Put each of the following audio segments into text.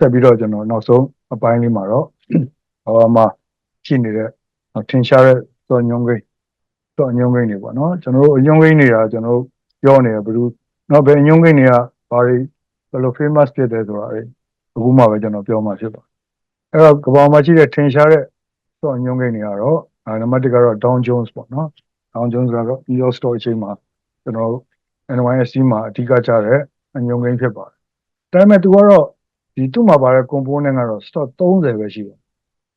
ဆက်ပြီးတော့ကျွန်တော်နောက်ဆုံးအပိုင်းလေးမှာတော့ဟောမှာရှိနေတဲ့ထင်ရှားတဲ့စော်ညုံကိန်းစော်ညုံကိန်းတွေပေါ့နော်ကျွန်တော်တို့အညုံကိန်းတွေကကျွန်တော်တို့ပြောနေရဘယ်လိုနော်ဘယ်အညုံကိန်းတွေကဘာတွေဘယ်လို famous ဖြစ်တယ်ဆိုတာအဲအခုမှပဲကျွန်တော်ပြောမှဖြစ်ပါအဲ့တော့ကမ္ဘာမှာရှိတဲ့ထင်ရှားတဲ့စော်ညုံကိန်းတွေကတော့နံပါတ်1ကတော့ Dow Jones ပေါ့နော် Dow Jones ကတော့ New York Stock Exchange မှာကျွန်တော်တို့ NYSE မှာအဓိကကျတဲ့အညုံကိန်းဖြစ်ပါတယ်ဒါပေမဲ့သူကတော့ ဒီသူ့မှာပါတဲ့ component ကတော့ stock 30ပဲရှိတယ်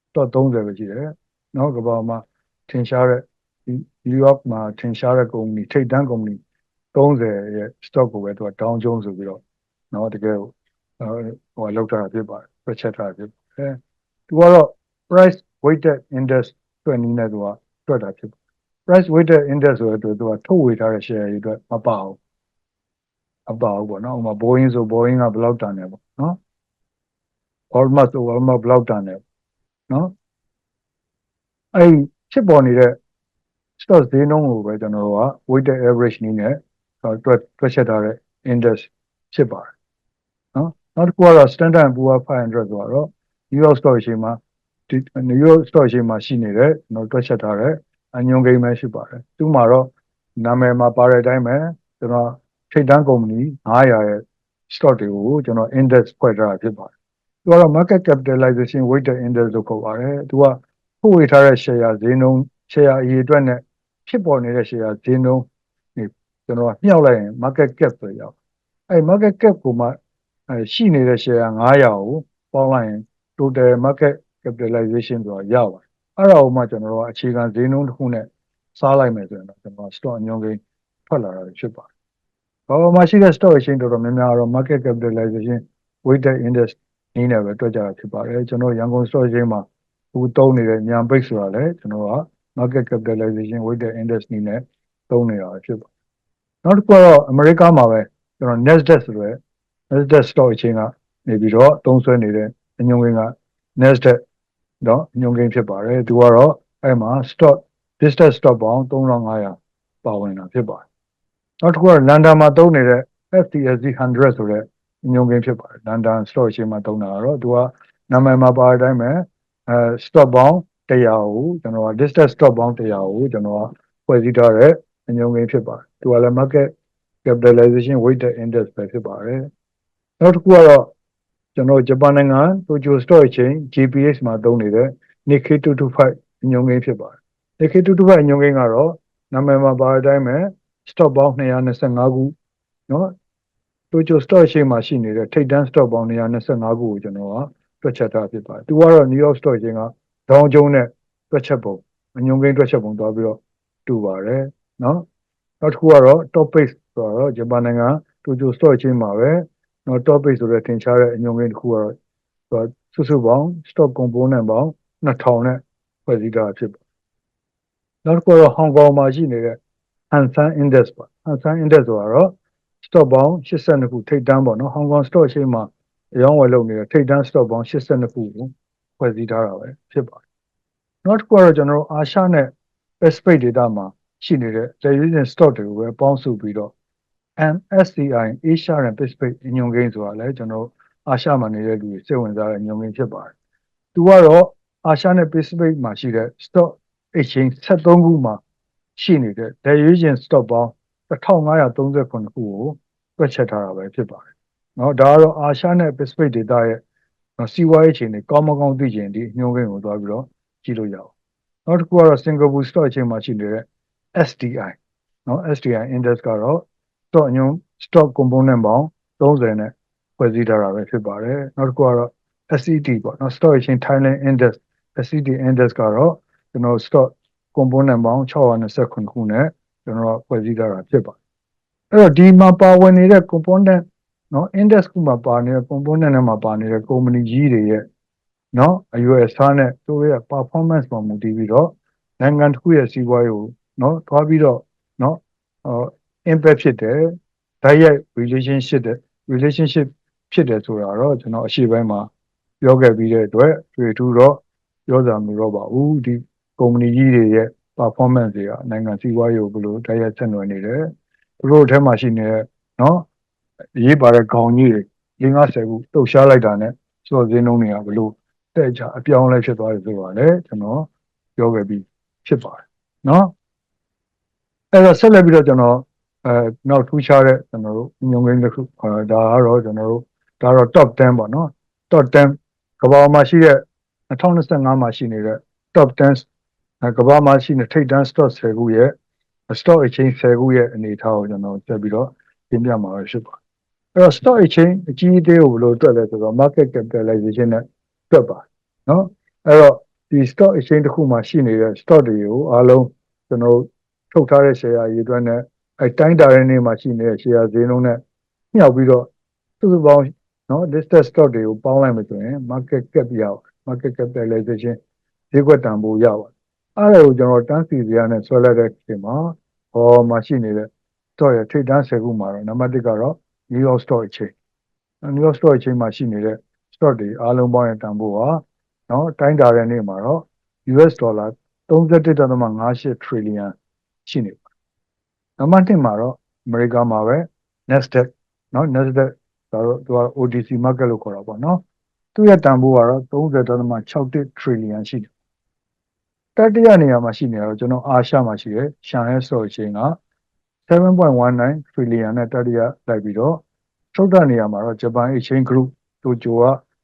stock 30ပဲရှိတယ်နောက်ကဘာမှာထင်ရှားတဲ့ဒီ New York မှာထင်ရှားတဲ့ company ထိပ်တန်း company 30ရဲ့ stock ကိုပဲသူက down jones ဆိုပြီးတော့နော်တကယ်ဟိုဟိုလောက်တာဖြစ်ပါတယ် project တာဖြစ်ပါတယ်သူကတော့ price weighted index တွက်နည်းနဲ့သူကတွက်တာဖြစ် price weighted index ဆိုတဲ့သူကထုတ်ဝေထားတဲ့ share တွေအတွက်မပါဘူးအပါဘူးပေါ့နော်ဥပမာ Boeing ဆို Boeing ကဘယ်လောက်တန်လဲပေါ့နော် Walmart ဆို Walmart ဘယ်လောက်တန်တယ်နော်အဲ့ဖြစ်ပေါ်နေတဲ့ stock ဈေးနှုန်းကိုပဲကျွန်တော်တို့က weighted average နည်းနဲ့တွက်တွက်ချက်ထားတဲ့ index ဖြစ်ပါတယ်နော်နောက်တစ်ခုကတော့ Standard and Poor 500ဆိုတော့ New York Stock Exchange မှာဒီ New York Stock Exchange မှာရှိနေတဲ့ကျွန်တော်တွက်ချက်ထားတဲ့အညွန်ကိန်းပဲရှိပါတယ်သူမှာတော့နာမည်မှာပါတဲ့အတိုင်းပဲကျွန်တော်ထိပ်တန်းကုမ္ပဏီ900ရဲ့ stock တွေကိုကျွန်တော် index ဖွဲ့ထားတာဖြစ်ပါတယ် သူကတော့ market capitalization weighted index လို့ခေါ်ပါတယ်သူကပို့ဝေထားတဲ့ share ဈေးနှုန်း share အရေးအတွက်နဲ့ဖြစ်ပေါ်နေတဲ့ share ဈေးနှုန်းဒီကျွန်တော်မြှောက်လိုက်ရင် market cap ဆိုရောက်အဲ market cap ကိုမှအဲရှိနေတဲ့ share 900ကိုပေါင်းလိုက်ရင် total market capitalization ဆိုတာရပါတယ်အဲ့ဒါကိုမှကျွန်တော်တို့အခြေခံဈေးနှုန်းတစ်ခုနဲ့စားလိုက်မယ်ဆိုရင်တော့ကျွန်တော် stock အညွှန်းကိန်းထွက်လာတာဖြစ်ပါတယ်ဘာမှရှိတဲ့ stock exchange တော်တော်များများတော့ market capitalization weighted index နည်းနဲ့ပဲတွက်ကြတာဖြစ်ပါတယ်ကျွန်တော်ရန်ကုန် stock exchange မှာအခုသုံးနေတဲ့ညံပိတ်ဆိုတာလည်းကျွန်တော်က market capitalization weighted index နည်းနဲ့သုံးနေတာဖြစ်ပါတယ်နောက်တစ်ခုကတော့အမေရိကမှာပဲကျွန်တော် Nasdaq ဆိုတဲ့ Nasdaq stock exchange ကနေပြီးတော့သုံးစွဲနေတဲ့အညွှန်းကိန်းက Nasdaq တော့အညွှန်းကိန်းဖြစ်ပါတယ်သူကတော့အဲ့မှာ stock business stock ပေါင်း3500ပါဝင်တာဖြစ်ပါတယ်နောက်တစ်ခုကလန်ဒန်မှာသုံးနေတဲ့ FTSE 100ဆိုတဲ့ ညုံကိန်းဖြစ်ပါတယ်လန်ဒန် stock exchange မှာသုံးတာကတော့သူကနာမည်မှာပါတဲ့အတိုင်းပဲအဲ stock ပေါင်း100ကိုကျွန်တော်က listed stock ပေါင်း100ကိုကျွန်တော်ကဖွဲ့စည်းထားတဲ့အညုံကိန်းဖြစ်ပါတယ်သူကလည်း market capitalization weighted index ပဲဖြစ်ပါတယ်နောက်တစ်ခုကတော့ကျွန်တော်ဂျပန်နိုင်ငံ Tokyo Stock Exchange JPX မှာသုံးနေတဲ့ Nikkei 225ညုံကိန်းဖြစ်ပါတယ် Nikkei 225ညုံကိန်းကတော့နာမည်မှာပါတဲ့အတိုင်းပဲ stock ပေါင်း225ခုเนาะ Total stock ရှေ့မှာရှိနေတဲ့ထိပ်တန်း stock ပေါင်း125ခုကိုကျွန်တော်ကတွက်ချက်ထားဖြစ်ပါတယ်။သူကတော့ New York Stock Exchange ကဒေါင်းကျုံနဲ့တွက်ချက်ပုံအညွန်ကိန်းတွက်ချက်ပုံသွားပြီးတော့တူပါတယ်နော်။နောက်တစ်ခုကတော့ Top Page ဆိုတော့ဂျပန်နိုင်ငံ Total Stock Exchange မှာပဲနော် Top Page ဆိုတဲ့ထင်ရှားတဲ့အညွန်ကိန်းတစ်ခုကတော့စုစုပေါင်း stock component ပေါင်း2000နဲ့ဖွဲ့စည်းထားဖြစ်ပါတယ်။နောက်တစ်ခုကတော့ဟောင်ကောင်မှာရှိနေတဲ့ Hang Seng Index ပါ။ Hang Seng Index ဆိုတော့ တော့ stock ပေါင်း82ခုထိပ်တန်းပေါ့နော် Hong Kong Stock Exchange မှာအရောင်းဝယ်လုပ်နေတဲ့ထိပ်တန်း stock ပေါင်း82ခုကိုဖွဲ့စည်းထားတာပဲဖြစ်ပါတယ်နောက်တစ်ခုကတော့ကျွန်တော်တို့အာရှနဲ့ Pacific data မှာရှိနေတဲ့ valuation stock တွေကိုပဲပေါင်းစုပြီးတော့ MSCI Asia and Pacific ညွန်ကိန်းဆိုတာလည်းကျွန်တော်အာရှမှာနေတဲ့လူတွေစိတ်ဝင်စားတဲ့ညွန်ကိန်းဖြစ်ပါတယ်သူကတော့အာရှနဲ့ Pacific မှာရှိတဲ့ stock exchange 73ခုမှာရှိနေတဲ့ valuation stock ပေါင်း 1539ခုကိုတွက်ချက်ထားတာပဲဖြစ်ပါတယ်။နော်ဒါကတော့အာရှနဲ့ Pacific Data ရဲ့စီးပွားရေးအခြေအနေကောင်းမကောင်းသိချင်ဒီညွှန်းကိန်းကိုသွားပြီးတော့ကြည့်လို့ရအောင်။နောက်တစ်ခုကတော့ Singapore Stock Exchange မှာရှိနေတဲ့ STI နော် STI index ကတော့ stock ညွှန်း stock component ပေါင်း30နဲ့ဖွဲ့စည်းထားတာပဲဖြစ်ပါတယ်။နောက်တစ်ခုကတော့ SCT ပေါ့နော် Stock Exchange Thailand Index SCT index ကတော့ကျွန်တော် stock component ပေါင်း629ခုနဲ့ ကျွန်တော်ဖွဲ့စည်းထားတာဖြစ်ပါတယ်အဲ့တော့ဒီမှာပါဝင်နေတဲ့ component နော် index ခုမှာပါနေတဲ့ component နဲ့မှာပါနေတဲ့ company ကြီးတွေရဲ့နော်အရွယ်အစားနဲ့သူတို့ရဲ့ performance ပေါ်မူတည်ပြီးတော့နိုင်ငံတစ်ခုရဲ့စီးပွားရေးကိုနော်တွားပြီးတော့နော်ဟော impact ဖြစ်တယ်ဓာတ်ရိုက် relationship တဲ့ relationship ဖြစ်တယ်ဆိုတာတော့ကျွန်တော်အရှိပိုင်းမှာပြောခဲ့ပြီးတဲ့အတွက်တွေ့ထူးတော့ပြောစရာမလိုတော့ပါဘူးဒီ company ကြီးတွေရဲ့ performance တွေကနိုင်ငံစီးပွားရေးကိုဘယ်လိုတိုက်ရိုက်ဆက်နွယ်နေတယ်သူတို့အထက်မှာရှိနေတဲ့နော်ရေးပါတဲ့ခေါင်းကြီးတွေ50ခုတုတ်ရှားလိုက်တာနဲ့စော်စင်းလုံးတွေကဘလို့တဲ့ကြအပြောင်းလဲဖြစ်သွားတယ်ဆိုတော့လေကျွန်တော်ပြောခဲ့ပြီးဖြစ်ပါတယ်နော်အဲ့တော့ဆက်လက်ပြီးတော့ကျွန်တော်အဲနောက်ထူးခြားတဲ့ကျွန်တော်တို့ညုံငင်းတစ်ခုအဲဒါကတော့ကျွန်တော်တို့ဒါတော့ top 10ပေါ့နော် top 10ကမ္ဘာမှာရှိတဲ့2025မှာရှိနေတဲ့ top 10အဲ ကမ္ဘာမှာရှိနေတဲ့ထိပ်တန်း stock 10ခုရဲ့ stock exchange 10ခုရဲ့အနေအထားကိုကျွန်တော်ဆက်ပြီးတော့ပြင်ပြမှာဖြစ်ပါတယ်အဲ့တော့ stock exchange အကြီးအသေးကိုဘယ်လိုတွက်လဲဆိုတော့ market capitalization နဲ့တွက်ပါတယ်နော်အဲ့တော့ဒီ stock exchange တစ်ခုမှာရှိနေတဲ့ stock တွေကိုအားလုံးကျွန်တော်ထုတ်ထားတဲ့ share အရေးအတွက်နဲ့အဲတိုင်းတာတဲ့နေ့မှာရှိနေတဲ့ share ဈေးနှုန်းနဲ့ညှောက်ပြီးတော့စုစုပေါင်းနော် listed stock တွေကိုပေါင်းလိုက်မှဆိုရင် market cap ရအောင် market capitalization ဈေးကွက်တန်ဖိုးရပါတယ် အဲ့ဒါကိုကျွန်တော်တန်းစီစရာနဲ့ဆွဲလိုက်တဲ့အချိန်မှာဟောမှာရှိနေတဲ့ stock ရဲ့ထိပ်တန်း10ခုမှာတော့နံပါတ်1ကတော့ New York Stock Exchange New York Stock Exchange မှာရှိနေတဲ့ stock တွေအားလုံးပေါင်းရဲ့တန်ဖိုးဟာနော်တိုင်းတာတဲ့နေ့မှာတော့ US ဒေါ်လာ31.58 trillion ရှိနေပါတယ်။နံပါတ်2မှာတော့အမေရိကန်မှာပဲ Nasdaq နော် Nasdaq ဒါတော့သူက OTC market လို့ခေါ်တာပေါ့နော်။သူ့ရဲ့တန်ဖိုးကတော့30.61 trillion ရှိတယ်။ တတိယနေရာမှာရှိနေတော့ကျွန်တော်အာရှမှာရှိတဲ့ Shanghai Stock Exchange က7.19 trillion နဲ့တတိယလိုက်ပြီးတော့ထုတ်တဲ့နေရာမှာတော့ Japan Exchange Group တိုကျိုက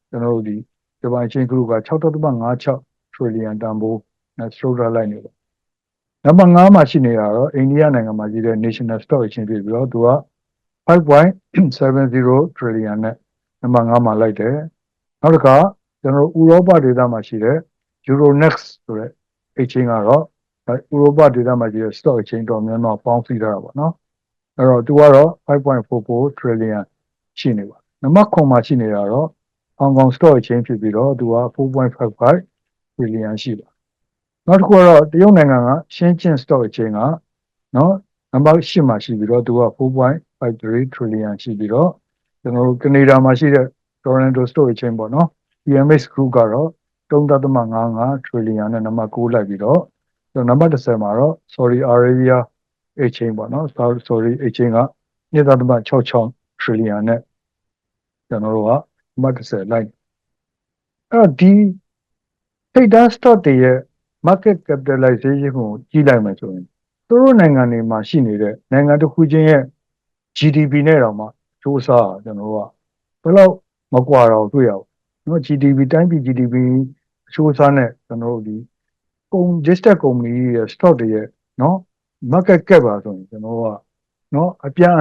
ကျွန်တော်တို့ဒီ Japan Exchange Group က6.56 trillion တန်ဖိုးနဲ့ထုတ်ထားလိုက်နေတယ်နံပါတ်5မှာရှိနေတာတော့အိန္ဒိယနိုင်ငံမှာရှိတဲ့ National Stock Exchange ဖြစ်ပြီးတော့သူက5.70 trillion နဲ့နံပါတ်5မှာလိုက်တယ်နောက်တစ်ခါကျွန်တော်တို့ဥရောပဒေသမှာရှိတဲ့ Euronext ဆိုတဲ့ exchange ကတော့ဥရောပဒေသမှာရှိတဲ့ stock exchange တော်များများပေါင်းစည်းထားတာပေါ့နော်အဲ့တော့သူကတော့5.44 trillion ရှိနေပါနံပါတ်9မှာရှိနေတာတော့ Hong Kong Stock Exchange ဖြစ်ပြီးတော့သူက4.55 trillion ရှိပါနောက်တစ်ခုကတော့တရုတ်နိုင်ငံကရှင်းကျင်း stock exchange ကနော်နံပါတ်8မှာရှိပြီးတော့သူက4.53 trillion ရှိပြီးတော့ကျွန်တော်တို့ကနေဒါမှာရှိတဲ့ Toronto Stock Exchange ပေါ့နော် TMX Group ကတော့ 3.55 trillion နဲ့နံပါတ်9လိုက်ပြီးတော့ကျွန်တော်နံပါတ်10မှာတော့ Saudi Arabia Exchange ပေါ့နော် Saudi Exchange က2.66 trillion နဲ့ကျွန်တော်တို့ကနံပါတ်10လိုက်အဲ့တော့ဒီထိပ်တန်း stock တွေရဲ့ market capitalization ကိုကြီးလိုက်မယ်ဆိုရင်သူတို့နိုင်ငံတွေမှာရှိနေတဲ့နိုင်ငံတစ်ခုချင်းရဲ့ GDP နဲ့တောင်မှစူးစမ်းကျွန်တော်တို့ကဘယ်တော့မကွာတော့တွေ့ရဘူးနော် GDP တိုင်းပြည် GDP အချိုးအစားနဲ့ကျွန်တော်တို့ဒီကုန် listed company ရဲ့ stock တွေရဲ့နော် market cap ပါဆိုရင်ကျွန်တော်တို့ကနော်အပြန်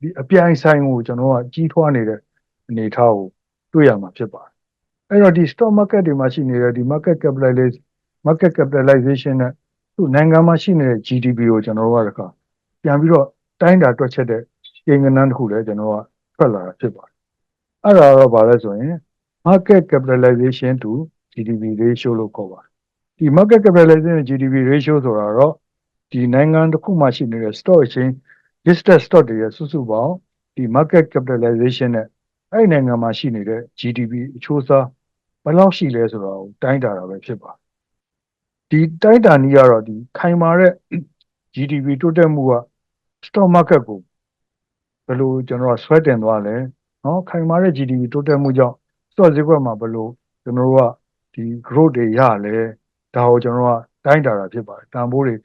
ဒီအပြိုင်ဆိုင်ကိုကျွန်တော်ကကြီးထွားနေတဲ့အနေအထားကိုတွေ့ရမှာဖြစ်ပါတယ်အဲ့တော့ဒီ stock market တွေမှာရှိနေတဲ့ဒီ market capitalization market capitalization နဲ့သူ့နိုင်ငံမှာရှိနေတဲ့ GDP ကိုကျွန်တော်တို့ကတခါပြန်ပြီးတော့တိုင်းတာတွက်ချက်တဲ့ကိန်းဂဏန်းတစ်ခုလည်းကျွန်တော်ကထွက်လာတာဖြစ်ပါတယ်အဲ့ဒါတော့ဗာလဲဆိုရင် market capitalization to GDP ratio လို့ခေါ်ပါတယ်ဒီ market capitalization GDP ratio ဆိုတာတော့ဒီနိုင်ငံတစ်ခုမှာရှိနေတဲ့ stock exchange listed stock တွေရဲ့စုစုပေါင်းဒီ market capitalization နဲ့အဲ့ဒီနိုင်ငံမှာရှိနေတဲ့ GDP အချိုးအစားဘယ်လောက်ရှိလဲဆိုတော့တိုင်းတာတာပဲဖြစ်ပါတယ်ဒီတိုက်တာနီးကတော့ဒီခိုင်မာတဲ့ GDP တိုးတက်မှုက stock market ကိုဘယ်လိုကျွန်တော်ကဆွဲတင်သွားလဲเนาะခိုင်မာတဲ့ GDP တိုးတက်မှုကြောင့် stock ဈေးကွက်မှာဘယ်လိုကျွန်တော်တို့က ဒီ growth တွေရလဲဒါကိုကျွန်တော်ကတိုင်းတာတာဖြစ်ပါတယ်တန်ဖိုးတွေ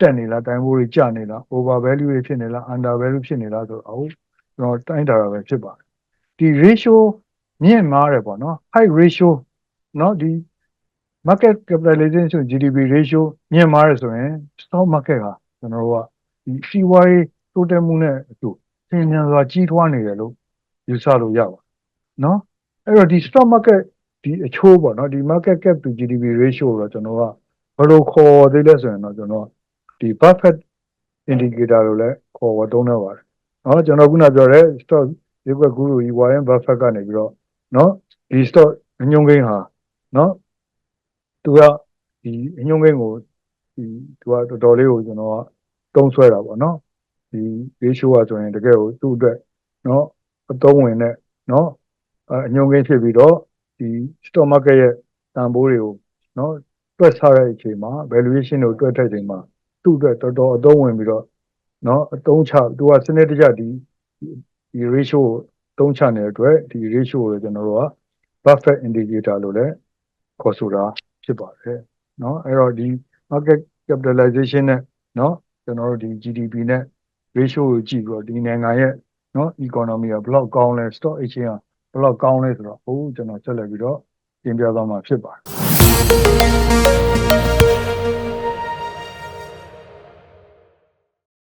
တက်နေလားတန်ဖိုးတွေကျနေလား over value တွေဖြစ်နေလား under value ဖြစ်နေလားဆိုတော့ကျွန်တော်တိုင်းတာတာပဲဖြစ်ပါတယ်ဒီ ratio မြင့်မားတယ်ပေါ့နော် high ratio เนาะဒီ market capitalization GDP ratio မြင့်မားရဆိုရင် stock market ဟာကျွန်တော်တို့ကဒီစီးပွားရေးတိုးတက်မှုနဲ့အတူသင်မြန်စွာကြီးထွားနေတယ်လို့ယူဆလို့ရပါနော်အဲ့တော့ဒီ stock market ဒီအချိုးပေါ့နော်ဒီ market cap to GDP ratio ကိုတော့ကျွန်တော်ကဘယ်လိုခေါ်သေးလဲဆိုရင်တော့ကျွန်တော်ဒီ Buffett indicator လို့လည်းခေါ်ဝသုံးရပါတယ်နော်ကျွန်တော်ခုနပြောတဲ့ stock ဒီကွက်ဂူရူ Warren Buffett ကနေပြီးတော့နော်ဒီ stock ညုံကိန်းဟာနော်သူကဒီအညုံကိန်းကိုဒီသူကတော်တော်လေးကိုကျွန်တော်ကတုံးဆွဲတာပေါ့နော်ဒီ ratio ကဆိုရင်တကယ်ကိုသူ့အတွက်နော်အသုံးဝင်တဲ့နော်အညုံကိန်းဖြစ်ပြီးတော့ ဒီ stock market ရဲ့တန်ဖိုးတွေကိုနော်တွက်ဆတဲ့အချိန်မှာ valuation ကိုတွက်တဲ့အချိန်မှာသူ့အတွက်တော်တော်အသုံးဝင်ပြီးတော့နော်အသုံးချသူကစနစ်တကျဒီဒီ ratio ကိုအသုံးချနေတဲ့အတွက်ဒီ ratio ကိုကျွန်တော်တို့က buffer indicator လို့လည်းခေါ်ဆိုတာဖြစ်ပါတယ်နော်အဲ့တော့ဒီ market capitalization နဲ့နော်ကျွန်တော်တို့ဒီ GDP နဲ့ ratio ကိုကြည့်ပြီးတော့ဒီနိုင်ငံရဲ့နော် economy ကဘယ်လောက်ကောင်းလဲ stock exchange ဘယ်လောက်ကောင်းလဲဆိုတော့ဟိုကျွန်တော်ဆက်လက်ပြီးတော့တင်ပြသွားမှာဖြစ်ပါတယ်